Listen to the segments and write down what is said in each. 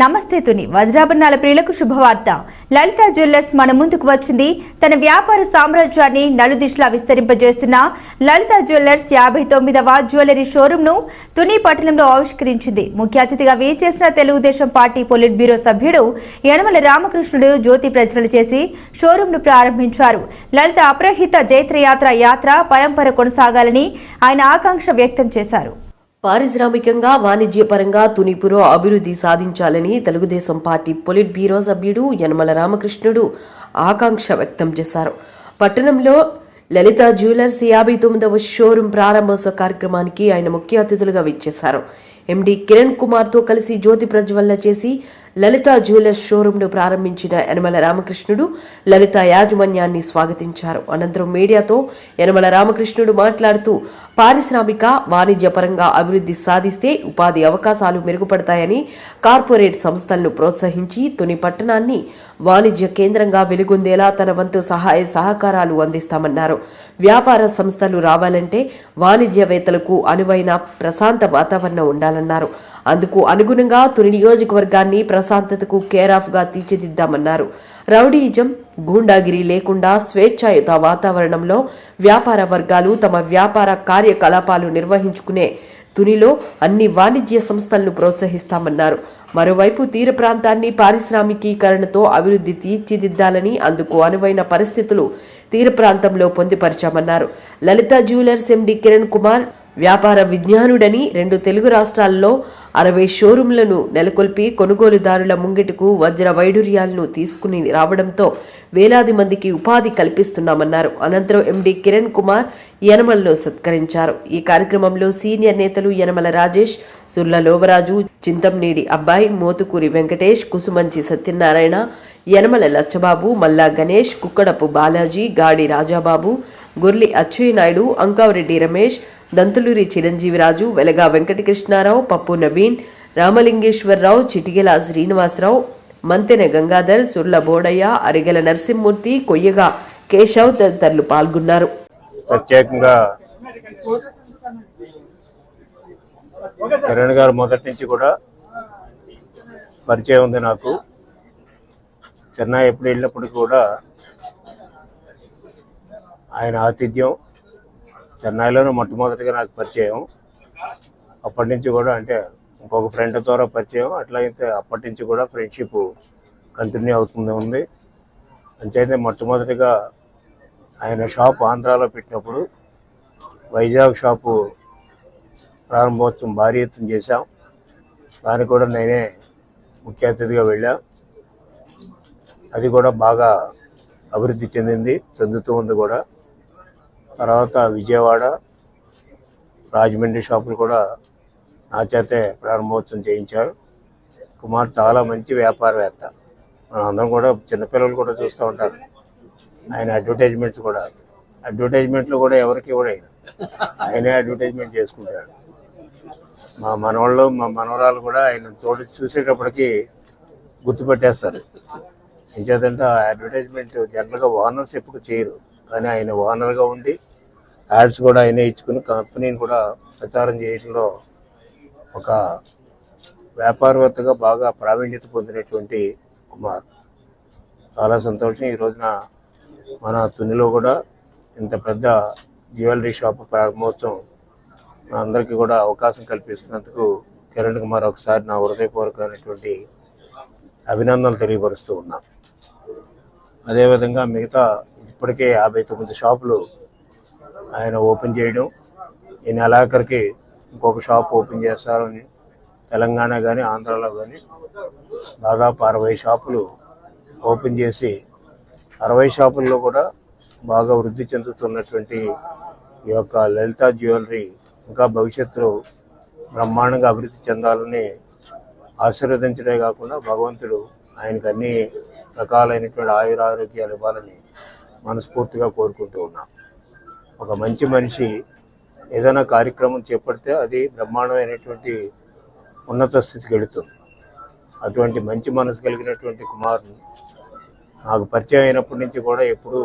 నమస్తే తుని. వజ్రాభరణాల ప్రియులకు శుభవార్త. లలిత జ్యువెల్లర్స్ మన ముందుకు వచ్చింది. తన వ్యాపార సామ్రాజ్యాన్ని నలుదిశలా విస్తరింపజేస్తున్న లలిత జ్యువెల్లర్స్ యాభై తొమ్మిదవ జ్యువెలరీ షోరూంను తుని పట్టణంలో ఆవిష్కరించింది. ముఖ్య అతిథిగా వేచేసిన తెలుగుదేశం పార్టీ పొలిట్ బ్యూరో సభ్యుడు యనమల రామకృష్ణుడు జ్యోతి ప్రజ్వల చేసి షోరూంను ప్రారంభించారు. లలిత అప్రహిత జైత్రయాత్ర యాత్ర పరంపర కొనసాగాలని ఆయన ఆకాంక్ష వ్యక్తం చేశారు. పారిశ్రామికంగా వాణిజ్యపరంగా తునిపురో అభివృద్ధి సాధించాలని తెలుగుదేశం పార్టీ పొలిట్ బ్యూరో సభ్యుడు యనమల రామకృష్ణుడు ఆకాంక్ష వ్యక్తం చేశారు. పట్టణంలో లలిత జ్యువెలర్స్ యాభై తొమ్మిదవ షోరూం ప్రారంభోత్సవ కార్యక్రమానికి ఆయన ముఖ్య అతిథులుగా విచ్చేశారు. ఎండి కిరణ్ కుమార్తో కలిసి జ్యోతి ప్రజ్వలన చేసి లలిత జ్యువెలర్స్ షోరూంను ప్రారంభించిన యనమల రామకృష్ణుడు లలిత యాజమాన్యాన్ని స్వాగతించారు. అనంతరం మీడియాతో యనమల రామకృష్ణుడు మాట్లాడుతూ పారిశ్రామిక వాణిజ్యపరంగా అభివృద్ధి సాధిస్తే ఉపాధి అవకాశాలు మెరుగుపడతాయని కార్పొరేట్ సంస్థలను ప్రోత్సహించి తుని పట్టణాన్ని వాణిజ్య కేంద్రంగా వెలుగొందేలా తన వంతు సహాయ సహకారాలు అందిస్తామన్నారు. వ్యాపార సంస్థలు రావాలంటే వాణిజ్యవేత్తలకు అనువైన ప్రశాంత వాతావరణం ఉండాలి. ఉండాలన్నారు అందుకు అనుగుణంగా తుని నియోజకవర్గాన్ని ప్రశాంతతకు కేర్ ఆఫ్గా తీర్చిదిద్దామన్నారు. రౌడీయిజం గూండాగిరి లేకుండా స్వేచ్ఛాయుత వాతావరణంలో వ్యాపార వర్గాలు తమ వ్యాపార కార్యకలాపాలు నిర్వహించుకునే తునిలో అన్ని వాణిజ్య సంస్థలను ప్రోత్సహిస్తామన్నారు. మరోవైపు తీర ప్రాంతాన్ని పారిశ్రామికీకరణతో అభివృద్ధి తీర్చిదిద్దాలని అందుకు అనువైన పరిస్థితులు తీర ప్రాంతంలో పొందుపరిచామన్నారు. లలిత జ్యువెలర్స్ ఎండి కిరణ్ కుమార్ వ్యాపార విజ్ఞానుడని రెండు తెలుగు రాష్ట్రాల్లో అరవై షోరూంలను నెలకొల్పి కొనుగోలుదారుల ముంగిటకు వజ్ర వైడూర్యాలను తీసుకుని రావడంతో వేలాది మందికి ఉపాధి కల్పిస్తున్నామన్నారు. అనంతరం ఎండి కిరణ్ కుమార్ యనమలను సత్కరించారు. ఈ కార్యక్రమంలో సీనియర్ నేతలు యనమల రాజేష్ సుర్ల లోవరాజు చింతంనేడి అబ్బాయి మోతుకూరి వెంకటేష్ కుసుమంచి సత్యనారాయణ యనమల లచ్చబాబు మల్లా గణేష్ కుక్కడపు బాలాజీ గాడి రాజాబాబు గుర్లి అచ్చెన్నాయుడు అంకావరెడ్డి రమేష్ దంతులూరి చిరంజీవిరాజు వెలగా వెంకటకృష్ణారావు పప్పు నవీన్ రామలింగేశ్వరరావు చిటికెల శ్రీనివాసరావు మంతెన గంగాధర్ సుర్ల బోడయ్య అరిగెల నరసింహమూర్తి కొయ్యగా కేశవ్ తదితరులు పాల్గొన్నారు. ప్రత్యేకంగా కిరణ్ గారు మొదటి నుంచి కూడా పరిచయం ఉంది నాకు. చెన్నై ఎప్పుడు వెళ్ళినప్పుడు కూడా ఆయన ఆతిథ్యం. చెన్నైలోనే మొట్టమొదటిగా నాకు పరిచయం. అప్పటి నుంచి కూడా అంటే ఇంకొక ఫ్రెండ్ ద్వారా పరిచయం. అట్లయితే అప్పటి నుంచి కూడా ఫ్రెండ్షిప్ కంటిన్యూ అవుతుంది ఉంది. అంచేతే మొట్టమొదటిగా ఆయన షాప్ ఆంధ్రాలో పెట్టినప్పుడు వైజాగ్ షాపు ప్రారంభోత్సవం భారీ ఎత్తున చేశాం. దానికి కూడా నేనే ముఖ్య అతిథిగా వెళ్ళా. అది కూడా బాగా అభివృద్ధి చెందింది చెందుతూ ఉంది కూడా. తర్వాత విజయవాడ రాజమండ్రి షాపులు కూడా నా చేతే ప్రారంభోత్సవం చేయించారు. కుమార్ చాలా మంచి వ్యాపారవేత్త. మనం అందరం కూడా చిన్నపిల్లలు కూడా చూస్తూ ఉంటారు. ఆయన అడ్వర్టైజ్మెంట్స్ కూడా. అడ్వర్టైజ్మెంట్లు కూడా ఎవరికి కూడా ఆయన ఆయనే అడ్వర్టైజ్మెంట్ చేసుకుంటాడు. మా మనవాళ్ళు మా మనవరాలు కూడా ఆయన చూడ చూసేటప్పటికి గుర్తుపెట్టేస్తారు. ఏం చేద్దంటే ఆ అడ్వర్టైజ్మెంట్ జనరల్గా ఓనర్స్ ఎప్పుడు చేయరు. కానీ ఆయన ఓనర్గా ఉండి యాడ్స్ కూడా ఆయనే ఇచ్చుకుని కంపెనీని కూడా ప్రచారం చేయడంలో ఒక వ్యాపారవేత్తగా బాగా ప్రావీణ్యత పొందినటువంటి కుమార్. చాలా సంతోషం. ఈ రోజున మన తునిలో కూడా ఇంత పెద్ద జ్యువెలరీ షాప్ ప్రారంభోత్సవం అందరికీ కూడా అవకాశం కల్పిస్తున్నందుకు కిరణ్ కుమార్ ఒకసారి నా హృదయపూర్వకమైనటువంటి అభినందనలు తెలియపరుస్తూ ఉన్నాను. అదేవిధంగా మిగతా ఇప్పటికే యాభై తొమ్మిది షాపులు ఆయన ఓపెన్ చేయడం. ఈ నెలాఖరికి ఇంకొక షాప్ ఓపెన్ చేస్తారని తెలంగాణ కానీ ఆంధ్రాలో కానీ దాదాపు అరవై షాపులు ఓపెన్ చేసి అరవై షాపుల్లో కూడా బాగా వృద్ధి చెందుతున్నటువంటి ఈ యొక్క లలిత జ్యువెలరీ ఇంకా భవిష్యత్తులో బ్రహ్మాండంగా అభివృద్ధి చెందాలని ఆశీర్వదించడే కాకుండా భగవంతుడు ఆయనకు అన్ని రకాలైనటువంటి ఆయుర ఆరోగ్యాలు ఇవ్వాలని మనస్ఫూర్తిగా కోరుకుంటూ ఉన్నాం. ఒక మంచి మనిషి ఏదైనా కార్యక్రమం చేపడితే అది బ్రహ్మాండమైనటువంటి ఉన్నత స్థితికి వెళుతుంది అటువంటి మంచి మనసు కలిగినటువంటి కుమారుని నాకు పరిచయం అయినప్పటి నుంచి కూడా ఎప్పుడు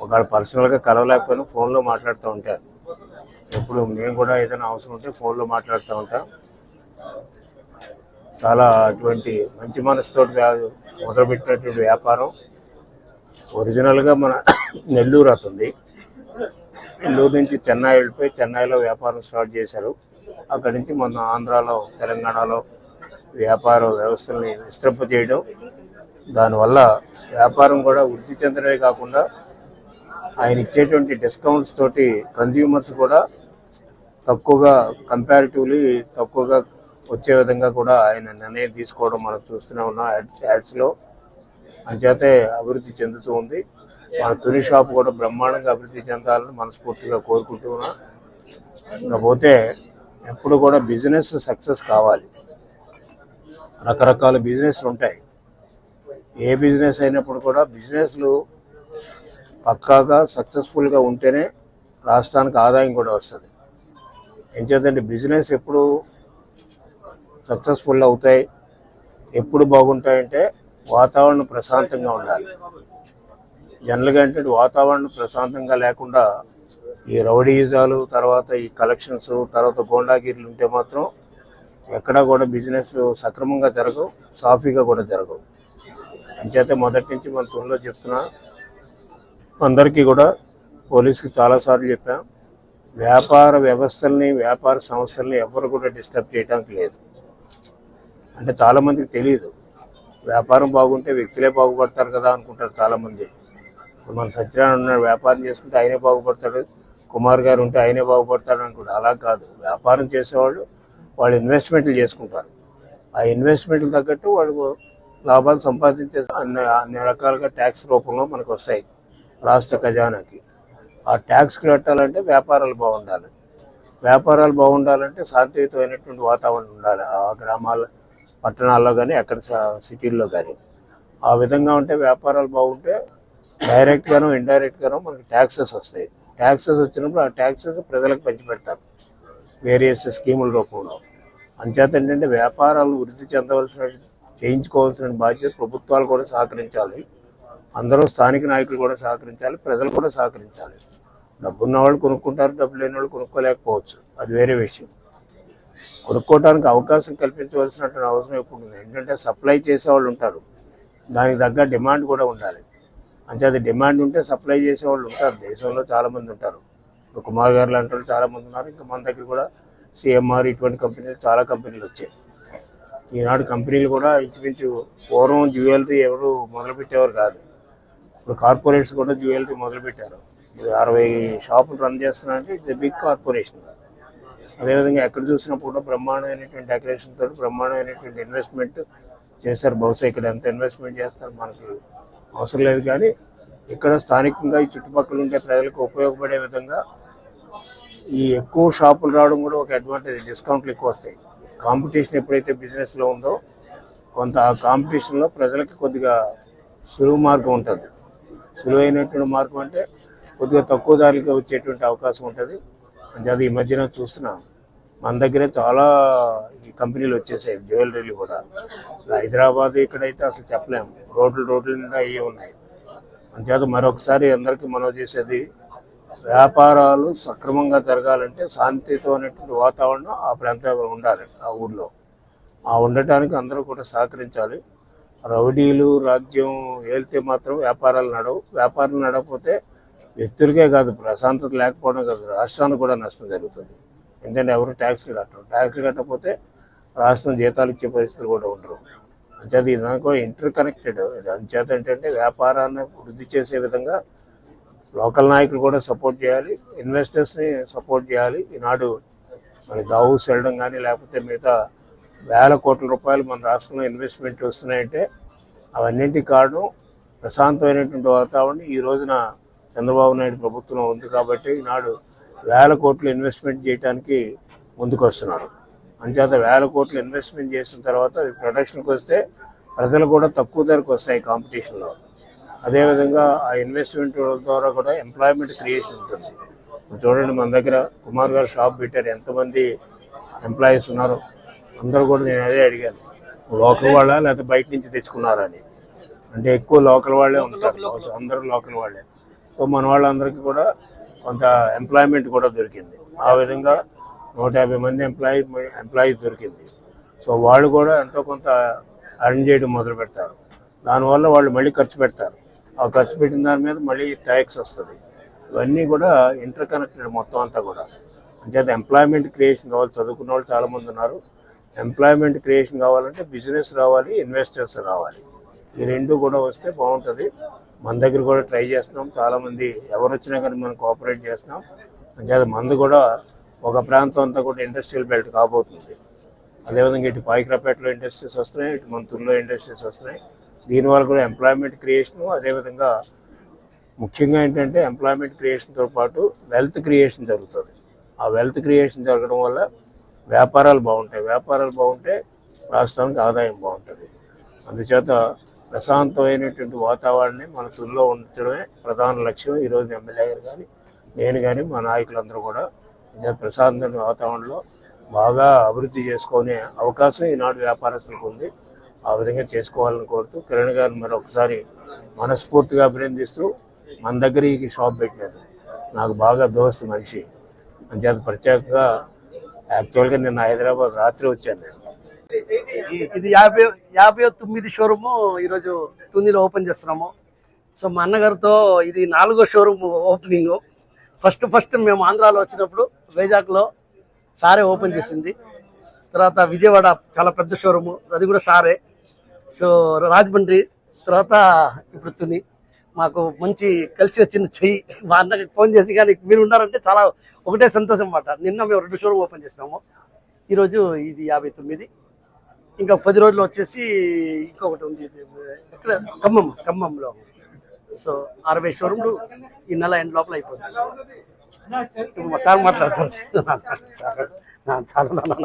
ఒక పర్సనల్గా కలవలేకపోయినా ఫోన్లో మాట్లాడుతూ ఉంటాను ఎప్పుడు నేను కూడా ఏదైనా అవసరం ఉంటే ఫోన్లో మాట్లాడుతూ ఉంటా. చాలా అటువంటి మంచి మనసుతో మొదలుపెట్టినటువంటి వ్యాపారం ఒరిజినల్గా మన నెల్లూరు అతుంది. నెల్లూరు నుంచి చెన్నై వెళ్ళిపోయి చెన్నైలో వ్యాపారం స్టార్ట్ చేశారు. అక్కడి నుంచి మన ఆంధ్రాలో తెలంగాణలో వ్యాపార వ్యవస్థల్ని విస్తరింపజేయడం దానివల్ల వ్యాపారం కూడా వృద్ధి చెందడమే కాకుండా ఆయన ఇచ్చేటువంటి డిస్కౌంట్స్ తోటి కన్జ్యూమర్స్ కూడా తక్కువగా కంపారిటివ్లీ తక్కువగా వచ్చే విధంగా కూడా ఆయన నిర్ణయం తీసుకోవడం మనం చూస్తూనే ఉన్నాం. యాడ్స్ యాడ్స్లో అంచేతే అభివృద్ధి చెందుతూ ఉంది. మన తుని షాప్ కూడా బ్రహ్మాండంగా అభివృద్ధి చెందాలని మనస్ఫూర్తిగా కోరుకుంటున్నా ఇకపోతే ఎప్పుడు కూడా బిజినెస్ సక్సెస్ కావాలి. రకరకాల బిజినెస్లు ఉంటాయి. ఏ బిజినెస్ అయినప్పుడు కూడా బిజినెస్లు పక్కాగా సక్సెస్ఫుల్గా ఉంటేనే రాష్ట్రానికి ఆదాయం కూడా వస్తుంది. ఎంచేతంటే బిజినెస్ ఎప్పుడు సక్సెస్ఫుల్ అవుతాయి ఎప్పుడు బాగుంటాయంటే వాతావరణం ప్రశాంతంగా ఉండాలి. జనరల్గా అంటే వాతావరణం ప్రశాంతంగా లేకుండా ఈ రౌడీజాలు తర్వాత ఈ కలెక్షన్స్ తర్వాత గోండాగిరీలు ఉంటే మాత్రం ఎక్కడా కూడా బిజినెస్ సక్రమంగా జరగవు సాఫీగా కూడా జరగవు. అంచేతే మొదటి నుంచి మన తొలిలో చెప్తున్నా అందరికీ కూడా పోలీస్కి చాలాసార్లు చెప్పాం వ్యాపార వ్యవస్థల్ని వ్యాపార సంస్థల్ని ఎవరు కూడా డిస్టర్బ్ చేయడానికి లేదు. అంటే చాలామందికి తెలియదు వ్యాపారం బాగుంటే వ్యక్తులే బాగుపడతారు కదా అనుకుంటారు చాలామంది. ఇప్పుడు మన సత్యనారాయణ ఉన్నాడు వ్యాపారం చేసుకుంటే ఆయనే బాగుపడతాడు కుమార్ గారు ఉంటే ఆయనే బాగుపడతాడు అనుకుంటారు అలా కాదు. వ్యాపారం చేసేవాళ్ళు వాళ్ళు ఇన్వెస్ట్మెంట్లు చేసుకుంటారు. ఆ ఇన్వెస్ట్మెంట్లు తగ్గట్టు వాళ్ళు లాభాలు సంపాదించే అన్ని అన్ని రకాలుగా ట్యాక్స్ రూపంలో మనకు వస్తాయి రాష్ట్ర ఖజానాకి. ఆ ట్యాక్స్ కట్టాలంటే వ్యాపారాలు బాగుండాలి. వ్యాపారాలు బాగుండాలంటే శాంతియుతమైనటువంటి వాతావరణం ఉండాలి. ఆ గ్రామాల పట్టణాల్లో కానీ అక్కడ సిటీల్లో కానీ ఆ విధంగా ఉంటే వ్యాపారాలు బాగుంటే డైరెక్ట్గానో ఇండైరెక్ట్గానో మనకి ట్యాక్సెస్ వస్తాయి. ట్యాక్సెస్ వచ్చినప్పుడు ఆ ట్యాక్సెస్ ప్రజలకు పంచిపెడతారు. వేరియస్ స్కీముల రూపంలో. అంచేత ఏంటంటే వ్యాపారాలు వృద్ధి చెందవలసిన చేయించుకోవాల్సిన బాధ్యత ప్రభుత్వాలు కూడా సహకరించాలి. అందరూ స్థానిక నాయకులు కూడా సహకరించాలి. ప్రజలు కూడా సహకరించాలి. డబ్బున్న వాళ్ళు కొనుక్కుంటారు డబ్బు లేని వాళ్ళు కొనుక్కోలేకపోవచ్చు. అది వేరే విషయం. కొనుక్కోవడానికి అవకాశం కల్పించవలసినటువంటి అవసరం ఎప్పుడు ఉంది? ఏంటంటే సప్లై చేసేవాళ్ళు ఉంటారు. దానికి తగ్గ డిమాండ్ కూడా ఉండాలి. అంటే అది డిమాండ్ ఉంటే సప్లై చేసేవాళ్ళు ఉంటారు. దేశంలో చాలామంది ఉంటారు. కుమార్ గారు లాంటి వాళ్ళు చాలామంది ఉన్నారు. ఇంకా మన దగ్గర కూడా సిఎంఆర్ ఇటువంటి కంపెనీలు చాలా కంపెనీలు వచ్చాయి. ఈనాడు కంపెనీలు కూడా ఇంచుమించు పూర్వం జ్యువెలరీ ఎవరు మొదలుపెట్టేవారు కాదు. ఇప్పుడు కార్పొరేట్స్ కూడా జ్యువెలరీ మొదలుపెట్టారు. ఇప్పుడు అరవై షాపులు రన్ చేస్తున్నారంటే ఇట్స్ బిగ్ కార్పొరేషన్ అదేవిధంగా ఎక్కడ చూసినప్పుడు కూడా బ్రహ్మాండమైనటువంటి డెకరేషన్ తోటి బ్రహ్మాండమైనటువంటి ఇన్వెస్ట్మెంట్ చేశారు. బహుశా ఇక్కడ ఎంత ఇన్వెస్ట్మెంట్ చేస్తారు మనకి అవసరం లేదు కానీ ఇక్కడ స్థానికంగా ఈ చుట్టుపక్కల ఉండే ప్రజలకు ఉపయోగపడే విధంగా ఈ ఎక్కువ షాపులు రావడం కూడా ఒక అడ్వాంటేజ్ డిస్కౌంట్లు ఎక్కువ వస్తాయి. కాంపిటీషన్ ఎప్పుడైతే బిజినెస్లో ఉందో కొంత ఆ కాంపిటీషన్లో ప్రజలకి కొద్దిగా సులువు మార్గం ఉంటుంది. సులువైనటువంటి మార్గం అంటే కొద్దిగా తక్కువ ధరలకి వచ్చేటువంటి అవకాశం ఉంటుంది. అంటే అది ఈ మధ్యన చూస్తున్నాం. మన దగ్గరే చాలా ఈ కంపెనీలు వచ్చేసాయి జ్యువెలరీలు కూడా. హైదరాబాద్ ఇక్కడైతే అసలు చెప్పలేము రోడ్లు రోడ్ల నిండా అయ్యి ఉన్నాయి. అంతేత మరొకసారి అందరికీ మనం చేసేది వ్యాపారాలు సక్రమంగా జరగాలంటే శాంతియుతమైనటువంటి వాతావరణం ఆ ప్రాంతంలో ఉండాలి ఆ ఊర్లో. ఆ ఉండటానికి అందరూ కూడా సహకరించాలి. రౌడీలు రాజ్యం ఏలితే మాత్రం వ్యాపారాలు నడవు. వ్యాపారాలు నడకపోతే వ్యక్తులకే కాదు ప్రశాంతత లేకపోవడం కాదు రాష్ట్రానికి కూడా నష్టం జరుగుతుంది. ఎందుకంటే ఎవరు ట్యాక్స్లు కట్టరు. ట్యాక్స్లు కట్టకపోతే రాష్ట్రం జీతాలు ఇచ్చే పరిస్థితులు కూడా ఉండరు. అంచేత ఇది నాకు ఇంటర్ కనెక్టెడ్ అంచేత ఏంటంటే వ్యాపారాన్ని వృద్ధి చేసే విధంగా లోకల్ నాయకులు కూడా సపోర్ట్ చేయాలి ఇన్వెస్టర్స్ని సపోర్ట్ చేయాలి. ఈనాడు మరి దావూస్ వెళ్ళడం కానీ లేకపోతే మిగతా వేల కోట్ల రూపాయలు మన రాష్ట్రంలో ఇన్వెస్ట్మెంట్ వస్తున్నాయంటే అవన్నింటి కారణం ప్రశాంతమైనటువంటి వాతావరణం ఈ రోజున చంద్రబాబు నాయుడు ప్రభుత్వం ఉంది కాబట్టి ఈనాడు వేల కోట్లు ఇన్వెస్ట్మెంట్ చేయడానికి ముందుకు వస్తున్నారు అంచేత వేల కోట్లు ఇన్వెస్ట్మెంట్ చేసిన తర్వాత అవి ప్రొడక్షన్కి వస్తే ప్రజలు కూడా తక్కువ ధరకు వస్తాయి కాంపిటీషన్లో అదేవిధంగా ఆ ఇన్వెస్ట్మెంట్ ద్వారా కూడా ఎంప్లాయ్మెంట్ క్రియేషన్ ఉంటుంది. చూడండి మన దగ్గర కుమార్ గారు షాప్ పెట్టారు. ఎంతమంది ఎంప్లాయీస్ ఉన్నారు? అందరూ కూడా నేను అదే అడిగాను. లోకల్ వాళ్ళ? లేకపోతే బయట నుంచి తెచ్చుకున్నారా అని. అంటే ఎక్కువ లోకల్ వాళ్ళే ఉంటారు. అందరూ లోకల్ వాళ్ళే. సో మన వాళ్ళందరికీ కూడా కొంత ఎంప్లాయ్మెంట్ కూడా దొరికింది. ఆ విధంగా నూట యాభై మంది ఎంప్లాయీ ఎంప్లాయీ దొరికింది. సో వాళ్ళు కూడా ఎంతో కొంత అర్న్ చేయడం మొదలు పెడతారు. దానివల్ల వాళ్ళు మళ్ళీ ఖర్చు పెడతారు. ఆ ఖర్చు పెట్టిన దాని మీద మళ్ళీ ట్యాక్స్ వస్తుంది. ఇవన్నీ కూడా ఇంటర్ కనెక్టెడ్ మొత్తం అంతా కూడా. అంచేత ఎంప్లాయ్మెంట్ క్రియేషన్ కావాలి చదువుకున్న వాళ్ళు చాలామంది ఉన్నారు. ఎంప్లాయ్మెంట్ క్రియేషన్ కావాలంటే బిజినెస్ రావాలి ఇన్వెస్టర్స్ రావాలి. ఈ రెండు కూడా వస్తే బాగుంటుంది. మన దగ్గర కూడా ట్రై చేస్తున్నాం. చాలామంది ఎవరు వచ్చినా కానీ మనం కోఆపరేట్ చేస్తున్నాం. అంచేత మందు కూడా ఒక ప్రాంతం అంతా కూడా ఇండస్ట్రియల్ బెల్ట్ కాబోతుంది. అదేవిధంగా ఇటు పాయిక్రాపేటలో ఇండస్ట్రీస్ వస్తున్నాయి ఇటు మన తుల్లో ఇండస్ట్రీస్ వస్తున్నాయి. దీనివల్ల కూడా ఎంప్లాయ్మెంట్ క్రియేషన్ అదేవిధంగా ముఖ్యంగా ఏంటంటే ఎంప్లాయ్మెంట్ క్రియేషన్తో పాటు వెల్త్ క్రియేషన్ జరుగుతుంది. ఆ వెల్త్ క్రియేషన్ జరగడం వల్ల వ్యాపారాలు బాగుంటాయి. వ్యాపారాలు బాగుంటే రాష్ట్రానికి ఆదాయం బాగుంటుంది. అందుచేత ప్రశాంతమైనటువంటి వాతావరణాన్ని మన తుల్లో ఉంచడమే ప్రధాన లక్ష్యం. ఈరోజు ఎమ్మెల్యే గారు కానీ నేను కానీ మా నాయకులందరూ కూడా ప్రశాంతమైన వాతావరణంలో బాగా అభివృద్ధి చేసుకునే అవకాశం ఈనాడు వ్యాపారస్తులకు ఉంది. ఆ విధంగా చేసుకోవాలని కోరుతూ కిరణ్ గారిని మరొకసారి మనస్ఫూర్తిగా అభినందిస్తూ మన దగ్గర ఈ షాప్ పెట్టినది నాకు బాగా దోస్తు మనిషి. అంచేత ప్రత్యేకంగా యాక్చువల్గా నేను హైదరాబాద్ రాత్రి వచ్చాను నేను. ఇది యాభై యాభై తొమ్మిది షోరూము ఈరోజు తుందిలో ఓపెన్ చేస్తున్నాము. సో మా అన్నగారితో ఇది నాలుగో షోరూమ్ ఓపెనింగ్. ఫస్ట్ ఫస్ట్ మేము ఆంధ్రాలో వచ్చినప్పుడు వైజాగ్లో సారే ఓపెన్ చేసింది. తర్వాత విజయవాడ చాలా పెద్ద షోరూము అది కూడా సారే. సో రాజమండ్రి తర్వాత ఇప్పుడు తుని. మాకు మంచి కలిసి వచ్చిన చెయ్యి. మా అన్నకి ఫోన్ చేసి కానీ మీరు ఉన్నారంటే చాలా ఒకటే సంతోషం అన్నమాట. నిన్న మేము రెండు షోరూమ్ ఓపెన్ చేసినాము. ఈరోజు ఇది యాభై తొమ్మిది. ఇంకా పది రోజులు వచ్చేసి ఇంకొకటి ఉంది ఇది ఎక్కడ ఖమ్మం ఖమ్మంలో సో అరవై షోరూమ్లు ఈ నెల ఎండ్ లోపల అయిపోతుంది సార్ మాట్లాడతారు చాలా